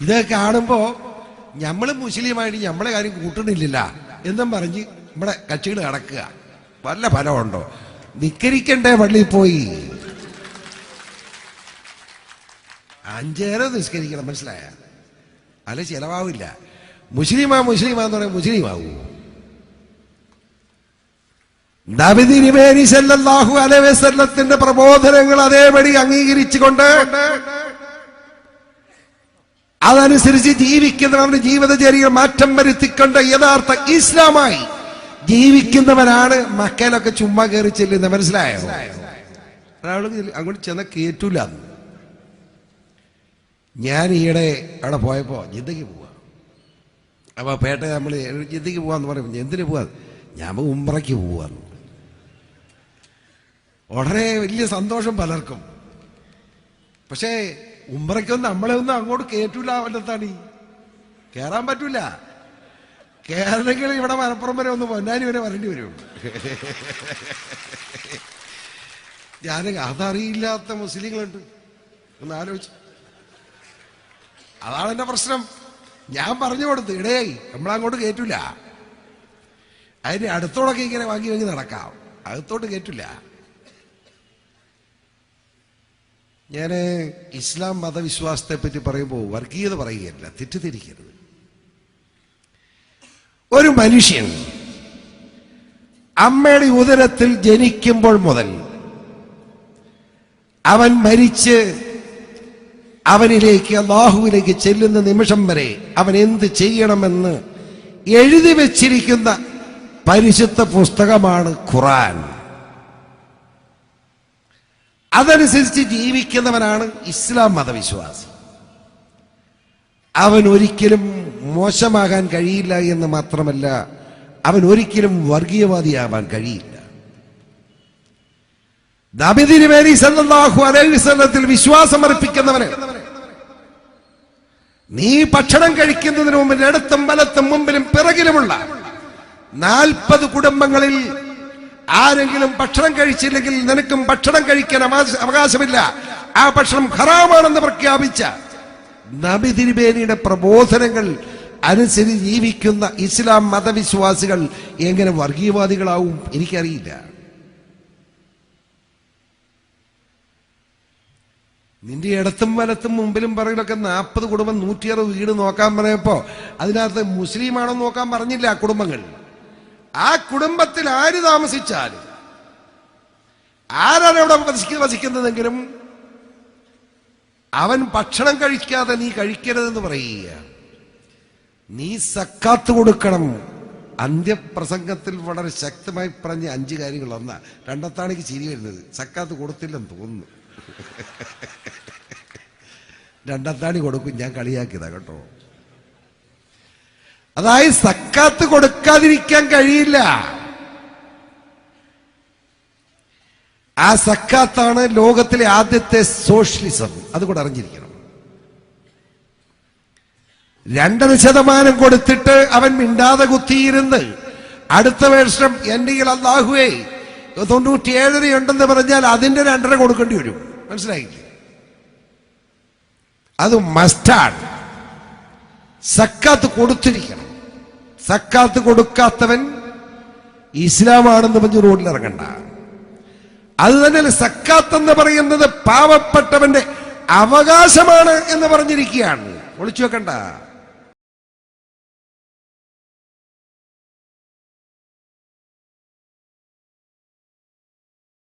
ഇതൊക്കെ കാണുമ്പോ നമ്മൾ മുസ്ലിമായിട്ട് നമ്മളെ കാര്യം കൂട്ടണില്ല എന്നും പറഞ്ഞ് നമ്മുടെ കക്ഷികൾ കടക്കുക. വല്ല ഫലമുണ്ടോ? നിക്കരിക്കണ്ടേ പള്ളിയിൽ പോയി. അഞ്ചേരം നിസ്കരിക്കണം മനസ്സിലായ? അല്ല ചിലവാവില്ല. മുസ്ലിമാ മുസ്ലിമാന്ന് പറയാൻ മുസ്ലിം ആവൂ നബിതിരിമേനി അലൈഹി വസല്ലത്തിന്റെ പ്രബോധനങ്ങൾ അതേപടി അംഗീകരിച്ചുകൊണ്ട് അതനുസരിച്ച് ജീവിക്കുന്നവരുടെ ജീവിതചര്യ മാറ്റം വരുത്തിക്കൊണ്ട് യഥാർത്ഥ ഇസ്ലാമായി ജീവിക്കുന്നവരാണ് മക്കയിലൊക്കെ ചുമ്മാ കയറി ചെല്ലുന്നത്. മനസ്സിലായോ? അങ്ങോട്ട് ചെന്ന കേറ്റൂല. ഞാൻ ഈയിടെ അവിടെ പോയപ്പോ ജിദ്ദയ്ക്ക് പോവാ. അപ്പൊ പേട്ട നമ്മൾ ജിദ്ദയ്ക്ക് പോവാന്ന് പറയും എന്തിനു പോവാ? ഞാൻ ഉമ്രയ്ക്ക് പോവാന്ന് ഉടനെ വലിയ സന്തോഷം പലർക്കും. പക്ഷേ ഉമ്രയ്ക്കൊന്നും നമ്മളെ ഒന്നും അങ്ങോട്ട് കേറ്റൂല വല്ലത്താണ് കേറാൻ പറ്റൂല. കേരളത്തിൽ ഇവിടെ മലപ്പുറം വരെ ഒന്ന് പൊന്നാനി വരെ വരേണ്ടി വരും. ഞാൻ അതറിയില്ലാത്ത മുസ്ലിങ്ങളുണ്ട്. ഒന്ന് ആലോചിച്ചു. അതാണ് എന്റെ പ്രശ്നം. ഞാൻ പറഞ്ഞു കൊടുത്തു ഇടേ നമ്മളങ്ങോട്ട് കേറ്റൂല. അതിന് അടുത്തോടൊക്കെ ഇങ്ങനെ വാങ്ങി വാങ്ങി നടക്കാം. അകത്തോട്ട് കേറ്റില്ല ഞാൻ ഇസ്ലാം മതവിശ്വാസത്തെ പറ്റി പറയുമ്പോൾ വർഗീയത പറയുകയല്ല തെറ്റിദ്ധരിക്കരുത്. ഒരു മനുഷ്യൻ അമ്മയുടെ ഉദരത്തിൽ ജനിക്കുമ്പോൾ മുതൽ അവൻ മരിച്ച് അവനിലേക്ക് അള്ളാഹുവിലേക്ക് ചെല്ലുന്ന നിമിഷം വരെ അവൻ എന്ത് ചെയ്യണമെന്ന് എഴുതി വച്ചിരിക്കുന്ന പരിശുദ്ധ പുസ്തകമാണ് ഖുറാൻ അതനുസരിച്ച് ജീവിക്കുന്നവനാണ് ഇസ്ലാം മതവിശ്വാസി. അവൻ ഒരിക്കലും മോശമാകാൻ കഴിയില്ല എന്ന് മാത്രമല്ല അവൻ ഒരിക്കലും വർഗീയവാദിയാവാൻ കഴിയില്ല. വസല്ലത്തിൽ വിശ്വാസം അർപ്പിക്കുന്നവന് നീ ഭക്ഷണം കഴിക്കുന്നതിന് മുമ്പിൽ ഇടത്തും വലത്തും മുമ്പിലും പിറകിലുമുള്ള നാൽപ്പത് കുടുംബങ്ങളിൽ ആരെങ്കിലും ഭക്ഷണം കഴിച്ചില്ലെങ്കിൽ നിനക്കും ഭക്ഷണം കഴിക്കാൻ അവകാശ- അവകാശമില്ല. ആ ഭക്ഷണം ഹറാമാണെന്ന് പ്രഖ്യാപിച്ച നബി തിരുമേനിയുടെ പ്രബോധനങ്ങൾ അനുസരിച്ച് ജീവിക്കുന്ന ഇസ്ലാം മതവിശ്വാസികൾ എങ്ങനെ വർഗീയവാദികളാവും എനിക്കറിയില്ല. നിന്റെ ഇടത്തും വലത്തും മുമ്പിലും പറയലൊക്കെ നാൽപ്പത് കുടുംബം നൂറ്റിയറുപത് വീട് നോക്കാൻ പറയപ്പോ അതിനകത്ത് മുസ്ലിമാണോ നോക്കാൻ പറഞ്ഞില്ല ആ കുടുംബങ്ങൾ. ആ കുടുംബത്തിൽ ആര് താമസിച്ചാൽ ആരാണ് അവിടെ വസിക്ക- വസിക്കുന്നതെങ്കിലും അവൻ ഭക്ഷണം കഴിക്കാതെ നീ കഴിക്കരുതെന്ന് പറയുക. നീ സക്കാത്ത് കൊടുക്കണം. അന്ത്യപ്രസംഗത്തിൽ വളരെ ശക്തമായി പറഞ്ഞ അഞ്ച് കാര്യങ്ങൾ. ഒന്നാ രണ്ടത്താണിക്ക് ചിരി വരുന്നത്. സക്കാത്ത് കൊടുത്തില്ലെന്ന് തോന്നുന്നു. രണ്ടത്താണി കൊടുക്കും. ഞാൻ കളിയാക്കിയതാ കേട്ടോ. അതായത് സക്കാത്ത് കൊടുക്കാതിരിക്കാൻ കഴിയില്ല. ആ സക്കാത്താണ് ലോകത്തിലെ ആദ്യത്തെ സോഷ്യലിസം. അത് കൂടെ അറിഞ്ഞിരിക്കണം. രണ്ടര ശതമാനം കൊടുത്തിട്ട് അവൻ മിണ്ടാതെ കുത്തിയിരുന്ന്. അടുത്ത വേഷം അല്ലാഹുവേ അള്ളാഹുവേ തൊണ്ണൂറ്റിയേഴര ഉണ്ടെന്ന് പറഞ്ഞാൽ അതിന്റെ രണ്ടര കൊടുക്കേണ്ടി വരും. മനസ്സിലായില്ലേ? അത് മസ്റ്റാണ്. സക്കാത്ത് കൊടുത്തിരിക്കണം. സക്കാത്ത് കൊടുക്കാത്തവൻ ഇസ്ലാമാണെന്ന് പറഞ്ഞ് റോഡിൽ ഇറങ്ങണ്ട അത് തന്നെയല്ല സക്കാത്ത് എന്ന് പറയുന്നത് പാവപ്പെട്ടവന്റെ അവകാശമാണ് എന്ന് പറഞ്ഞിരിക്കുകയാണ്. ഒളിച്ചു വെക്കണ്ട.